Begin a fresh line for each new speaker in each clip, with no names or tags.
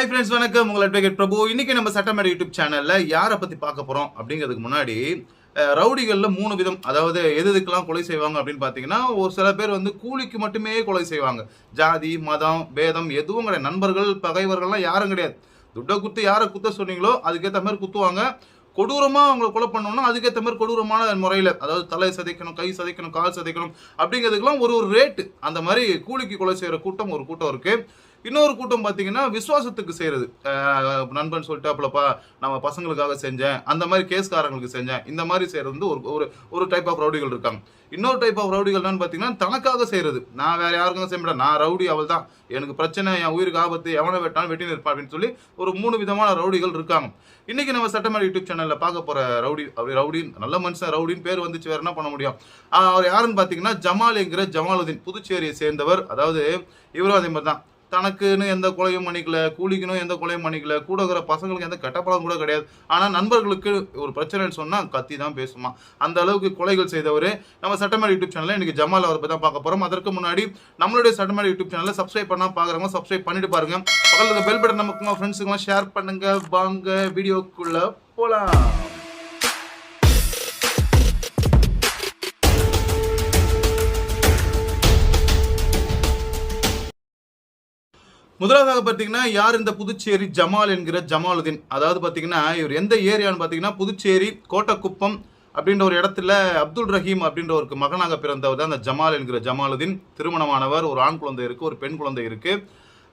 Hi friends வணக்கம். உங்கள் advocate பிரபு. இன்னைக்கு நம்ம சட்டமேட யூடியூப் சேனலில் யாரை பற்றி பார்க்க போகிறோம் அப்படிங்கிறதுக்கு முன்னாடி ரவுடிகளில் மூணு விதம் அதாவது எது எதுக்கெல்லாம் கொலை செய்வாங்க அப்படின்னு பார்த்தீங்கன்னா ஒரு சில பேர் வந்து கூலிக்கு மட்டுமே கொலை செய்வாங்க. ஜாதி மதம் பேதம் எதுவும் கிடையாது. நண்பர்கள் பகைவர்கள்லாம் யாரும் கிடையாது. துட்டை குத்து யாரை குத்த சொன்னீங்களோ அதுக்கேற்ற மாதிரி குத்துவாங்க. கொடூரமாக அவங்களை கொலை பண்ணணும்னா அதுக்கேற்ற மாதிரி கொடூரமான முறையில் அதாவது தலை சதைக்கணும் கை சதைக்கணும் கால் சதைக்கணும் அப்படிங்கிறதுக்கெல்லாம் ஒரு ஒரு ரேட்டு அந்த மாதிரி கூலிக்கு கொலை செய்கிற கூட்டம் ஒரு கூட்டம் இருக்குது இன்னொரு கூட்டம் பார்த்தீங்கன்னா விசுவாசத்துக்கு செய்கிறது நண்பன் சொல்லிட்டு சொல்லிட்டாப்புலப்பா நம்ம பசங்களுக்காக செஞ்சேன் அந்த மாதிரி கேஸ்காரங்களுக்கு செஞ்சேன். இந்த மாதிரி செய்கிறது வந்து ஒரு ஒரு ஒரு டைப் ஆஃப் ரவுடிகள் இருக்காங்க. இன்னொரு டைப் ஆஃப் ரவுடிகள் என்னன்னு பார்த்தீங்கன்னா தனக்காக செய்யறது நான் வேற யாருக்கும் செய்ய மாட்டேன். நான் ரவுடி அவள் தான் எனக்கு பிரச்சனை என் உயிருக்கு ஆபத்து எவனை வெட்டாலும் வெட்டி நிற்பான் அப்படின்னு சொல்லி ஒரு மூணு விதமான ரவுடிகள் இருக்காங்க. இன்னைக்கு நம்ம சட்டமன்ற யூடியூப் சேனல்ல பார்க்க போற ரவுடி அப்படி ரவுடின் நல்ல மனுஷன் ரவுடின்னு பேர் வந்துச்சு வேற என்ன பண்ண முடியும்? அவர் யாருன்னு பார்த்தீங்கன்னா ஜமால் என்கிற ஜமாலுதீன் புதுச்சேரியை சேர்ந்தவர். அதாவது இவரும் அதே மாதிரி தான் தனக்குன்னு எந்த கொலையும் பண்ணிக்கல கூலிக்குன்னு எந்த கொலையும் பண்ணிக்கல கூட இருக்கிற பசங்களுக்கு எந்த கெட்ட கூட கிடையாது. ஆனால் நண்பர்களுக்கு ஒரு பிரச்சனைன்னு சொன்னால் கத்தி தான் பேசுமா. அந்த அளவுக்கு கொலைகள் செய்தவர். நம்ம சட்டமேட் யூடியூப் சேனலில் இன்றைக்கி ஜமால் அவரை பற்றி தான் பார்க்க போகிறோம் அதற்கு முன்னாடி நம்மளுடைய சட்டமேட் யூடியூப் சேனலை சப்ஸ்கிரைப் பண்ணால் பார்க்குறவங்க சப்ஸ்கிரைப் பண்ணிட்டு பாருங்க. பக்கத்தில் பெல் பட்டன் நமக்கு ஃப்ரெண்ட்ஸுக்கெல்லாம் ஷேர் பண்ணுங்க. வாங்க வீடியோக்குள்ளே போகலாம் முதலாவதாக பார்த்தீங்கன்னா யார் இந்த புதுச்சேரி ஜமால் என்கிற ஜமாலுதீன்? அதாவது பார்த்தீங்கன்னா இவர் எந்த ஏரியான்னு பார்த்தீங்கன்னா புதுச்சேரி கோட்டக்குப்பம் அப்படின்ற ஒரு இடத்துல அப்துல் ரஹீம் அப்படின்ற ஒரு மகனாக பிறந்தவர் தான் அந்த ஜமால் என்கிற ஜமாலுதீன். திருமணமானவர் ஒரு ஆண் குழந்தை இருக்குது ஒரு பெண் குழந்தை இருக்குது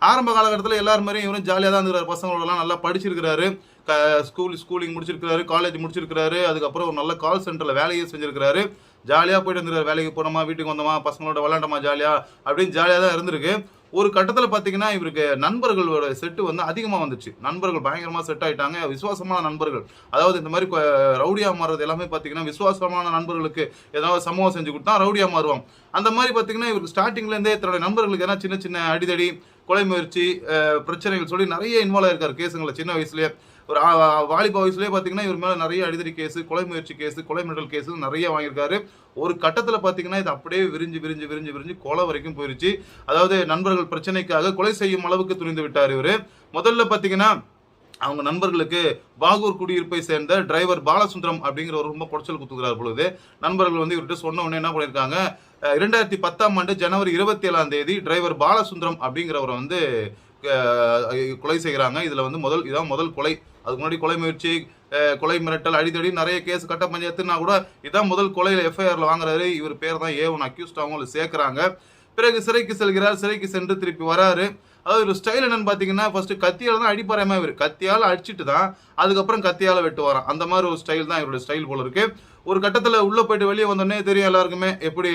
ஆரம்ப காலகட்டத்தில் எல்லாரும் மாதிரியும் இவரும் ஜாலியாக தான் இருக்கிறார் பசங்களோடலாம் நல்லா படிச்சிருக்கிறாரு. க ஸ்கூல் ஸ்கூலிங் முடிச்சிருக்கிறாரு காலேஜ் முடிச்சிருக்கிறாரு. அதுக்கப்புறம் ஒரு நல்ல கால் சென்டரில் வேலையை செஞ்சிருக்கிறாரு. ஜாலியாக போயிட்டு இருந்திருக்காரு வேலைக்கு போனோமா வீட்டுக்கு வந்தோமா பசங்களோட விளாண்டோமா ஜாலியாக அப்படின்னு ஜாலியாக தான் இருந்திருக்கு. ஒரு கட்டத்தில் பார்த்தீங்கன்னா இவருக்கு நண்பர்களோட செட்டு வந்து அதிகமாக வந்துச்சு. நண்பர்கள் பயங்கரமாக செட் ஆகிட்டாங்க விசுவாசமான நண்பர்கள். அதாவது இந்த மாதிரி ரவுடியா மாறுறது எல்லாமே பார்த்தீங்கன்னா விசுவாசமான நண்பர்களுக்கு ஏதாவது சமூகம் செஞ்சு கொடுத்தா ரவுடியா மாறுவாங்க. அந்த மாதிரி பார்த்தீங்கன்னா இவருக்கு ஸ்டார்டிங்லேருந்தே தன்னுடைய நண்பர்களுக்கு ஏன்னா சின்ன சின்ன அடிதடி கொலை முயற்சி பிரச்சனைகள் சொல்லி நிறைய இன்வால்வ் ஆயிருக்காரு. கேஸுங்களை சின்ன வயசுலேயே. ஒரு வாலிப வயசுலேயே பார்த்தீங்கன்னா இவர் மேலே நிறைய அடிதடி கேஸு கொலை முயற்சி கேஸு கொலை மிரட்டல் கேஸு நிறைய வாங்கியிருக்காரு. ஒரு கட்டத்தில் பார்த்தீங்கன்னா இது அப்படியே விரிஞ்சு விரிஞ்சு விரிஞ்சு விரிஞ்சு கொலை வரைக்கும் போயிருச்சு. அதாவது நண்பர்கள் பிரச்சனைக்காக கொலை செய்யும் அளவுக்கு துணிந்து விட்டார் இவர். முதல்ல பார்த்தீங்கன்னா அவங்க நண்பர்களுக்கு பாகூர் குடியிருப்பை சேர்ந்த டிரைவர் பாலசுந்தரம் அப்படிங்கிற ஒரு ரொம்ப குடைச்சல் குத்துக்கிறார் பொழுது நண்பர்கள் வந்து இவர்கிட்ட சொன்ன உடனே என்ன பண்ணியிருக்காங்க இரண்டாயிரத்தி பத்தாம் ஆண்டு ஜனவரி இருபத்தி ஏழாம் தேதி டிரைவர் பாலசுந்தரம் அப்படிங்கிறவரை வந்து கொலை செய்கிறாங்க இதில் வந்து முதல் இதான் முதல் கொலை. அதுக்கு முன்னாடி கொலை முயற்சி கொலை மிரட்டல் அடித்தடி நிறைய கேஸ் கட்ட பஞ்சாயத்துனா கூட இதான் முதல் கொலையில் எஃப்ஐஆரில் வாங்குறாரு. இவர் பேர் தான் ஏ ஒன் அக்யூஸ்ட் அவங்க சேர்க்குறாங்க. பிறகு சிறைக்கு செல்கிறார். சிறைக்கு சென்று திருப்பி வராரு. அதாவது ஒரு ஸ்டைல் என்னன்னு பார்த்தீங்கன்னா ஃபஸ்ட்டு கத்தியால் தான் அடிப்பாரமா இவர். கத்தியால் அடிச்சுட்டு தான் அதுக்கப்புறம் கத்தியால் வெட்டு வரான் அந்த மாதிரி ஒரு ஸ்டைல் தான் இவருடைய ஸ்டைல் போல இருக்குது ஒரு கட்டத்தில் உள்ளே போயிட்டு வெளியே வந்தோடனே தெரியும் எல்லாருக்குமே எப்படி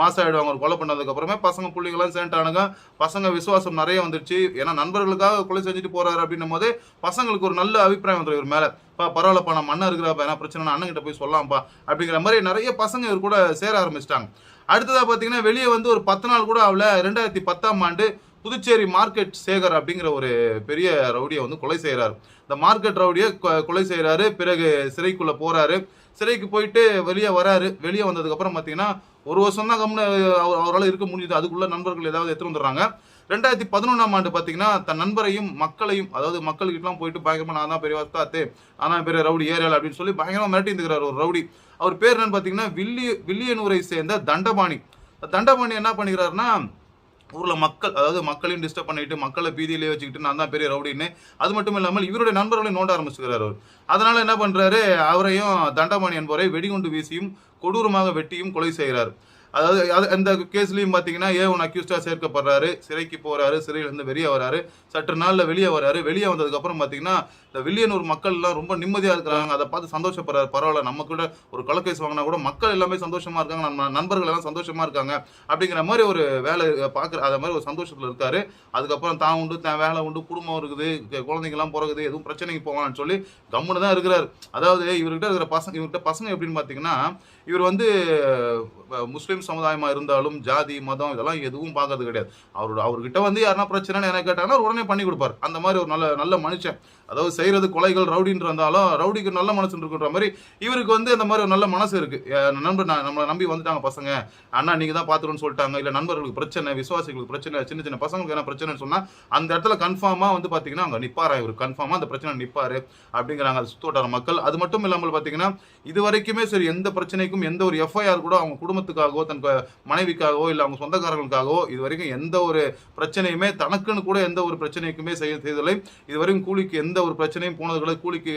மாசம் ஆகிடுவாங்க ஒரு கொலை பண்ணதுக்கப்புறமே பசங்க பிள்ளைங்களாம் சேர்ந்துட்டானுங்க பசங்க விசுவாசம் நிறைய வந்துருச்சு. ஏன்னா நண்பர்களுக்காக கொலை செஞ்சுட்டு போகிறாரு அப்படின்னும் போது பசங்களுக்கு ஒரு நல்ல அபிப்பிராயம் வந்துடும் இவர் மேலே. இப்போ பரவாயில்லப்பா நம்ம அண்ணன் இருக்கிறப்ப என்ன பிரச்சனை அண்ணன்கிட்ட போய் சொல்லலாம்ப்பா அப்படிங்கிற மாதிரி நிறைய பசங்க இவர் கூட சேர ஆரம்பிச்சிட்டாங்க. அடுத்ததாக பார்த்தீங்கன்னா வெளியே வந்து ஒரு பத்து நாள் கூட அவளை ரெண்டாயிரத்தி பத்தாம் ஆண்டு புதுச்சேரி மார்க்கெட் சேகர் அப்படிங்கிற ஒரு பெரிய ரவுடியை வந்து கொலை செய்கிறாரு இந்த மார்க்கெட் ரவுடியை கொலை செய்கிறாரு பிறகு சிறைக்குள்ளே போகிறாரு சிறைக்கு போயிட்டு வெளியே வராரு. வெளியே வந்ததுக்கப்புறம் பார்த்தீங்கன்னா ஒரு வருஷம் தான் கம்னு அவர் அவரால் இருக்க முடியுது அதுக்குள்ள நண்பர்கள் ஏதாவது எடுத்து வந்துடுறாங்க. ரெண்டாயிரத்தி பதினொன்றாம் ஆண்டு பார்த்தீங்கன்னா தன் நண்பரையும் மக்களையும் அதாவது மக்கள்கிட்டலாம் போயிட்டு பயங்கரமாக நான் தான் பெரிய வஸ்தாத்து ஆனால் பெரிய ரவுடி ஏரியால் அப்படின்னு சொல்லி பயங்கரமாக மிரட்டி இருந்துக்கிறார் ஒரு ரவுடி. அவர் பேர் என்னன்னு பார்த்தீங்கன்னா வில்லிய வில்லியனூரை சேர்ந்த தண்டபாணி. தண்டபாணி என்ன பண்ணிக்கிறாருன்னா ஊரில் மக்கள் அதாவது மக்களையும் டிஸ்டர்ப் பண்ணிட்டு மக்களை பீதியிலே வச்சுக்கிட்டு நான் தான் பெரிய ரவுடின்னு. அது மட்டும் இல்லாமல் இவருடைய நண்பர்களையும் நோண்ட ஆரம்பிச்சுக்கிறார் அவர். அதனால் என்ன பண்ணுறாரு அவரையும் தண்டபாணி என்பவரை வெடிகுண்டு வீசியும் கொடூரமாக வெட்டியும் கொலை செய்கிறார். அதாவது அது- அந்த கேஸ்லையும் பார்த்தீங்கன்னா ஏ ஒன் அக்யூஸ்டாக சேர்க்கப்படுறாரு சிறைக்கு போகிறாரு சிறையிலேருந்து வெளியே வராரு சற்று நாளில் வெளியே வராரு. வெளியே வந்ததுக்கப்புறம் பார்த்தீங்கன்னா இந்த வில்லியனூர் மக்கள் எல்லாம் ரொம்ப நிம்மதியா இருக்கிறாங்க. அதை பார்த்து சந்தோஷப்படுறாரு. பரவாயில்ல நம்ம கூட ஒரு கொலக்கேஸ் வாங்கினா கூட மக்கள் எல்லாமே சந்தோஷமா இருக்காங்க. நம்ம நண்பர்கள் எல்லாம் சந்தோஷமா இருக்காங்க. அப்படிங்கிற மாதிரி ஒரு வேலை பார்க்குற அதை மாதிரி ஒரு சந்தோஷத்தில் இருக்காரு. அதுக்கப்புறம் தான் உண்டு தான் வேலை உண்டு குடும்பம் இருக்குது குழந்தைங்கலாம் பிறகுது எதுவும் பிரச்சனைக்கு போவான்னு சொல்லி கம்முன்னு தான் இருக்கிறார். அதாவது இவர்கிட்ட இருக்கிற பசங்க இவர்கிட்ட பசங்க எப்படின்னு பார்த்தீங்கன்னா இவர் வந்து முஸ்லீம் சமுதாயமாக இருந்தாலும் ஜாதி மதம் இதெல்லாம் எதுவும் பார்க்கறது கிடையாது. அவரோட அவர்கிட்ட வந்து யாருன்னா பிரச்சனைன்னு என்ன கேட்டாங்கன்னா உடனே பண்ணி கொடுப்பார். அந்த மாதிரி ஒரு நல்ல நல்ல மனுஷன். அதாவது செய்யறது கொலைகள் ரவுடின்னு இருந்தாலும் ரவுடிக்கு நல்ல மனசு இருக்குன்ற மாதிரி இவருக்கு வந்து அந்த மாதிரி ஒரு நல்ல மனசு இருக்குது நண்பர் நான் நம்மளை நம்பி வந்துட்டாங்க பசங்க. அண்ணா நீங்கள் தான் பார்த்துக்கணும்னு சொல்லிட்டாங்க. இல்லை நண்பர்களுக்கு பிரச்சனை விசுவாசிகளுக்கு பிரச்சனை சின்ன சின்ன பசங்களுக்கு என்ன பிரச்சனைன்னு சொன்னால் அந்த இடத்துல கன்ஃபார்மாக வந்து பார்த்தீங்கன்னா அங்கே நிற்பாரா இவர். கன்ஃபார்மாக அந்த பிரச்சனை நிற்பார் அப்படிங்கிறாங்க அது சுத்தோட்டார மக்கள். அது மட்டும் இல்லாமல் பார்த்தீங்கன்னா இது வரைக்குமே சரி எந்த பிரச்சனைக்கும் எந்த ஒரு எஃப்ஐஆர் கூட அவங்க குடும்பத்துக்காகவோ தன் மனைவிக்காகவோ இல்லை அவங்க சொந்தக்காரர்களுக்காகவோ இது வரைக்கும் எந்த ஒரு பிரச்சனையுமே தனக்குன்னு கூட எந்த ஒரு பிரச்சனைக்குமே செய்ய செய்தலை இதுவரைக்கும் கூலிக்கு எந்த ஒரு பிரச்சனையும் போனது கூலிக்கு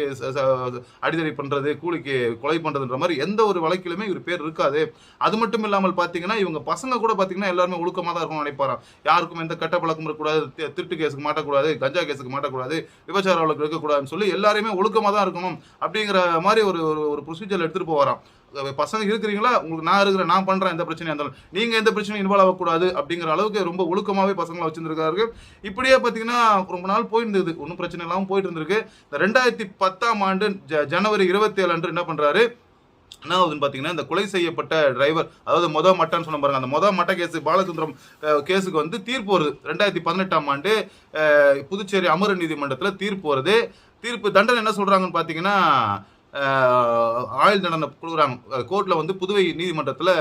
அடிதடி பண்ணுறது கூலிக்கு கொலை பண்ணுறதுன்ற மாதிரி எந்த ஒரு வழக்கிலுமே இவர் பேர் இருக்காது. அது மட்டும் இல்லாமல் பார்த்தீங்கன்னா இவங்க பசங்க கூட பார்த்தீங்கன்னா எல்லாருமே ஒழுக்கமாக தான் இருக்கணும்னு நினைப்பாராம். யாருக்கும் எந்த கட்ட பழக்கம் இருக்கக்கூடாது திருட்டு கேஸுக்கு மாட்டக்கூடாது கஞ்சா கேஸுக்கு மாட்டக்கூடாது விபச்சார வழக்கு இருக்கக்கூடாதுன்னு சொல்லி எல்லாருமே ஒழுக்கமாக தான் இருக்கணும் அப்படிங்கிற மாதிரி ஒரு ஒரு ஒரு ப்ரொசீஜர் எடுத்துகிட்டு போவாராம். பசங்க இருக்கிறீங்களா? உங்களுக்கு நான் இருக்கிறேன் நான் பண்றேன் எந்த பிரச்சனையாக இருந்தாலும். நீங்க எந்த பிரச்சனையும் இன்வால்வ் ஆகக்கூடாது அப்படிங்கிற அளவுக்கு ரொம்ப ஒழுக்கமாவே பசங்களை வச்சிருந்திருக்காரு. இப்படியே பாத்தீங்கன்னா ரொம்ப நாள் போயிருந்தது. ஒன்றும் பிரச்சனை இல்லாமல் போயிட்டு இருந்திருக்கு இந்த ரெண்டாயிரத்தி பத்தாம் ஆண்டு ஜ- ஜனவரி இருபத்தி ஏழு அன்று என்ன பண்றாரு? என்ன ஆகுதுன்னு பார்த்தீங்கன்னா இந்த கொலை செய்யப்பட்ட டிரைவர் அதாவது மொத மட்டன்னு சொன்ன பாருங்க அந்த மொத மட்ட கேஸ் பாலச்சந்திரம் கேஸுக்கு வந்து தீர்ப்பு வருது. ரெண்டாயிரத்தி பதினெட்டாம் ஆண்டு புதுச்சேரி அமர நீதிமன்றத்தில் தீர்ப்பு வருது. தீர்ப்பு தண்டனை என்ன சொல்கிறாங்கன்னு பார்த்தீங்கன்னா ஆயுள் தண்டனை கொடுக்குறாங்க. கோர்ட்டில் வந்து புதுவை நீதிமன்றத்தில்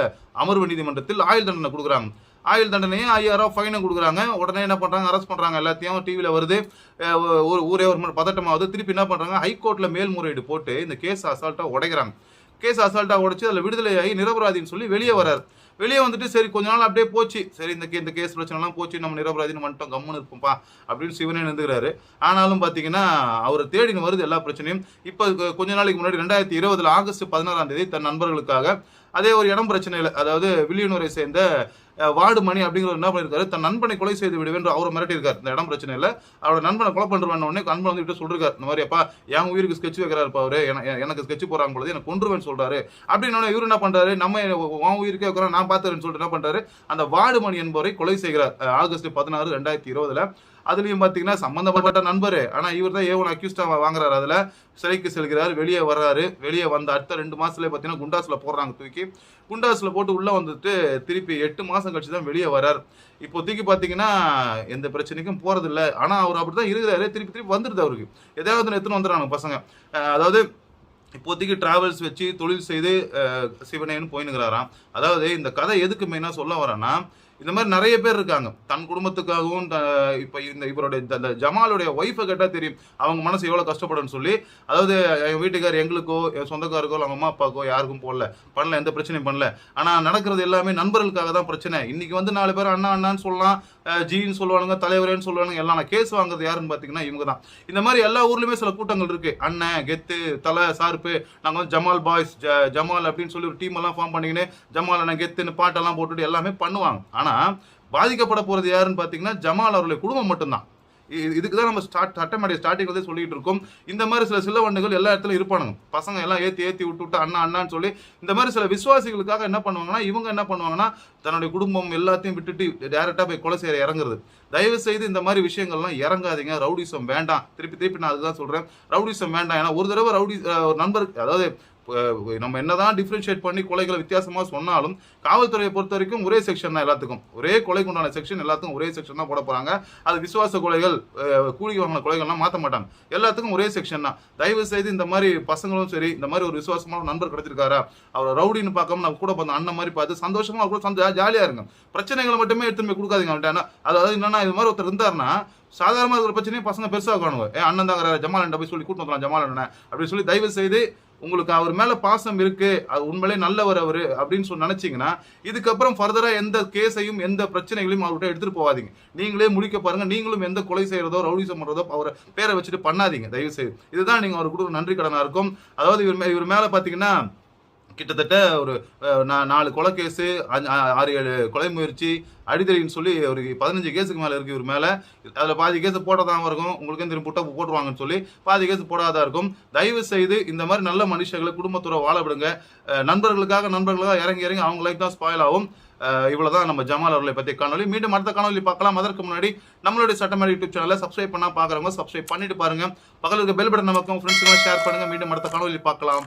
அமர்வு நீதிமன்றத்தில் ஆயுள் தண்டனை கொடுக்குறாங்க. ஆயுள் தண்டனையும் ஐயாயிரம் ஃபைனும் கொடுக்குறாங்க. உடனே என்ன பண்ணுறாங்க அரெஸ்ட் பண்ணுறாங்க எல்லாத்தையும். டிவியில் வருது. ஒரு ஊரே ஒரு மாதிரி பதட்டமாகுது. திருப்பி என்ன பண்ணுறாங்க ஹைகோர்ட்டில் மேல்முறையீடு போட்டு இந்த கேஸ் அசால்ட்டாக உடைக்கிறாங்க. கேஸ் அசால்ட்டாக உடைச்சு அதில் விடுதலை ஆகி நிரபராதின்னு சொல்லி வெளியே வராரு. வெளியே வந்துட்டு சரி கொஞ்ச நாள் அப்படியே போச்சு. சரி இந்த கே- இந்த கேஸ் பிரச்சனைலாம் போச்சு நம்ம நிரபராதின்னு வந்துட்டோம் கம்முன்னு இருப்போம்ப்பா அப்படின்னு சிவனே நின்றுக்கிறாரு ஆனாலும் பார்த்தீங்கன்னா அவர் தேடின்னு வருது எல்லா பிரச்சனையும். இப்போ கொஞ்ச நாளைக்கு முன்னாடி ரெண்டாயிரத்தி இருபதில் ஆகஸ்ட் பதினாறாம் தேதி தன் நண்பர்களுக்காக அதே ஒரு இடம் பிரச்சனையில் அதாவது வில்லியனூரை சேர்ந்த வார்டு மணி அப்படிங்கிற என்ன பண்ணியிருக்காரு தன் நண்பனை கொலை செய்து விடுவேன் என்று அவரை மிரட்டியிருக்காரு. இந்த இடம் பிரச்சனையில் அவரோட நண்பனை கொலை பண்ணுறவன் உடனே நண்பன் வந்து விட்டு சொல்லிருக்காரு. இந்த மாதிரி அப்பா என் உயிருக்கு ஸ்கெட்ச் வைக்கிறாரு அவரு. எனக்கு ஸ்கெட்ச் போறாங்க பொழுது எனக்கு கொன்றுவேன் சொல்றாரு. அப்படின்னு இவரு என்ன பண்றாரு? நம்ம உன் உயிருக்கே வைக்கிறோம். நான் பார்த்துறேன்னு சொல்லிட்டு என்ன பண்றாரு? அந்த வார்டு மணி என்பவரை கொலை செய்கிறார். ஆகஸ்ட் பதினாறு ரெண்டாயிரத்தி இருபதுல அதுலயும் பாத்தீங்கன்னா சம்பந்தப்பட்ட நண்பர். ஆனா இவர் தான் ஏவன் அக்யூஸ்டா வாங்குறாரு. அதுல சிறைக்கு செல்கிறார் வெளியே வர்றாரு. வெளியே வந்த அடுத்த ரெண்டு மாசத்துல பாத்தீங்கன்னா குண்டாஸ்ல போடுறாங்க தூக்கி. குண்டாஸ்ல போட்டு உள்ள வந்துட்டு திருப்பி எட்டு மாசம் கழிச்சு தான் வெளியே வரார் இப்போதைக்கு பாத்தீங்கன்னா எந்த பிரச்சனைக்கும் போறது இல்ல ஆனா அவர் அப்படிதான் இருக்கிறாரு. திருப்பி திருப்பி வந்துருது அவருக்கு. எதாவது எடுத்துன்னு வந்துடுறாங்க பசங்க. அதாவது இப்போதைக்கு டிராவல்ஸ் வச்சு தொழில் செய்து அஹ், சிவனேன்னு போயினுங்கிறாராம் அதாவது இந்த கதை எதுக்கு மெயினாக சொல்ல வரேன்னா இந்த மாதிரி நிறைய பேர் இருக்காங்க. தன் குடும்பத்துக்காகவும் த- இந்த இவருடைய இந்த- ஜமாலுடைய ஒய்ஃபை கேட்டால் தெரியும். அவங்க மனசு எவ்வளோ கஷ்டப்படும்னு சொல்லி. அதாவது என் வீட்டுக்கார் எங்களுக்கோ என் சொந்தக்காருக்கோ அவங்க அம்மா அப்பாக்கோ யாருக்கும் போடல. பண்ணல எந்த பிரச்சனையும் பண்ணல. ஆனால் நடக்கிறது எல்லாமே நண்பர்களுக்காக தான் பிரச்சனை. இன்னைக்கு வந்து நாலு பேர் அண்ணா அண்ணான்னு சொல்லலாம். ஜின்னு சொல்லுவானுங்க தலைவரேன்னு சொல்லுவானுங்க எல்லாம் நான் கேஸ் வாங்குறது யாருன்னு பார்த்தீங்கன்னா இவங்க தான் இந்த மாதிரி எல்லா ஊர்லேயுமே சில கூட்டங்கள் இருக்குது அண்ணன் கெத்து தலை சார்பு நாங்கள் வந்து ஜமால் பாய்ஸ் ஜ- ஜமால் அப்படின்னு சொல்லி ஒரு டீம் எல்லாம் ஃபார்ம் பண்ணிக்கின்னு ஜமால் அண்ணன் கெத்துன்னு பாட்டெல்லாம் போட்டுட்டு எல்லாமே பண்ணுவாங்க. ஆனால் பாதிக்கப்பட போகிறது யாருன்னு பார்த்தீங்கன்னா ஜமால் அவருடைய குடும்பம் மட்டும்தான். இதுக்கு தான் நம்ம ஸ்டார்ட் சட்டமடைய ஸ்டார்டிங் வந்து சொல்லிட்டு இருக்கோம். இந்த மாதிரி சில சிலவண்டுகள் எல்லா இடத்துல இருப்பானுங்க. பசங்க எல்லாம் ஏத்தி ஏத்தி விட்டு விட்டு அண்ணா அண்ணான்னு சொல்லி இந்த மாதிரி சில விசுவாசிகளுக்காக என்ன பண்ணுவாங்கன்னா இவங்க என்ன பண்ணுவாங்கன்னா தன்னுடைய குடும்பம் எல்லாத்தையும் விட்டுட்டு டேரக்டா போய் கொலை செய்ய இறங்குறது. தயவு செய்து இந்த மாதிரி விஷயங்கள்லாம் இறங்காதீங்க. ரவுடிசம் வேண்டாம். திருப்பி திருப்பி நான் அதுதான் சொல்றேன். ரவுடிசம் வேண்டாம். ஏன்னா ஒரு தடவை ரவுடி ஒரு நண்பர் அதாவது நம்ம என்னதான் டிஃப்ரென்ஷியேட் பண்ணி கொலைகளை வித்தியாசமாக சொன்னாலும் காவல்துறையை பொறுத்த வரைக்கும் ஒரே செக்ஷன் தான் எல்லாத்துக்கும். ஒரே கொலைக்கு உண்டான செக்ஷன் எல்லாத்துக்கும் ஒரே செக்ஷன் தான் போட போகிறாங்க அது விசுவாச கொலைகள் கூலி வாங்கின கொலைகள்லாம் மாற்ற மாட்டாங்க. எல்லாத்துக்கும் ஒரே செக்ஷன் தான். தயவு செய்து இந்த மாதிரி பசங்களும் சரி இந்த மாதிரி ஒரு விசுவாசமான நண்பர் கிடைச்சிருக்காரா அவர் ரவுடின்னு பார்க்காம நம்ம கூட பார்த்த அண்ணன் மாதிரி பார்த்து சந்தோஷமாக கூட சந்தோ ஜாலியாக இருங்க. பிரச்சனைகளை மட்டுமே எடுத்துன்னு போய் கொடுக்காதீங்க அவன்கிட்ட. அதாவது என்னன்னா இது மாதிரி ஒருத்தர் இருந்தாருன்னா சாதாரணமாக இருக்கிற பிரச்சனையை பசங்க பெருசாக காணுங்க ஏ அண்ணன் தாங்கிற ஜமால் போய் சொல்லி கூட்டு வந்துடலாம் ஜமால் அண்ணன் அப்படின்னு சொல்லி தயவு செய்து உங்களுக்கு அவர் மேல பாசம் இருக்கு அது உண்மையிலே நல்லவர் அவர் அப்படின்னு சொல்லி நினைச்சீங்கன்னா இதுக்கப்புறம் ஃபர்தரா எந்த கேஸையும் எந்த பிரச்சனைகளையும் அவர்கிட்ட எடுத்துட்டு போகாதீங்க. நீங்களே முடிக்க பாருங்க நீங்களும் எந்த கொலை செய்யறதோ ரவுடிசம் பண்றதோ அவரை பேரை வச்சுட்டு பண்ணாதீங்க. தயவு செய்து இதுதான் நீங்க அவர் நன்றி கடனா இருக்கும். அதாவது இவர் மே- இவர் மேல பாத்தீங்கன்னா கிட்டத்தட்ட ஒரு நா- நாலு கொலை கேஸு ஆறு ஏழு கொலை முயற்சி அடிதடின்னு சொல்லி ஒரு பதினஞ்சு கேஸுக்கு மேலே இருக்கு இவர் மேலே. அதில் பாதி கேஸ் போட்டதான் இருக்கும். உங்களுக்கு திரும்ப புட்ட போட்டுருவாங்கன்னு சொல்லி பாதி கேஸ் போடாதா இருக்கும். தயவு செய்து இந்த மாதிரி நல்ல மனுஷங்களை குடும்பத்தோட வாழ விடுங்க. நண்பர்களுக்காக நண்பர்களுக்காக இறங்கி இறங்கி அவங்க லைஃப் தான் ஸ்பாயில் ஆகும். இவ்வளோதான் நம்ம ஜமால் அவர்களை பற்றி காணொலி மீண்டும் அடுத்த காணொலி பார்க்கலாம். அதற்கு முன்னாடி நம்மளுடைய சட்டமேட யூடியூப் சேனலை சப்ஸ்கிரைப் பண்ணால் பார்க்குறவங்க சப்ஸ்கிரைப் பண்ணிட்டு பாருங்கள் பக்கத்துல பெல் பட்டன் நமக்கும் ஃப்ரெண்ட்ஸுக்கு ஷேர் பண்ணுங்கள் மீண்டும் அடுத்த காணொலி பார்க்கலாம்.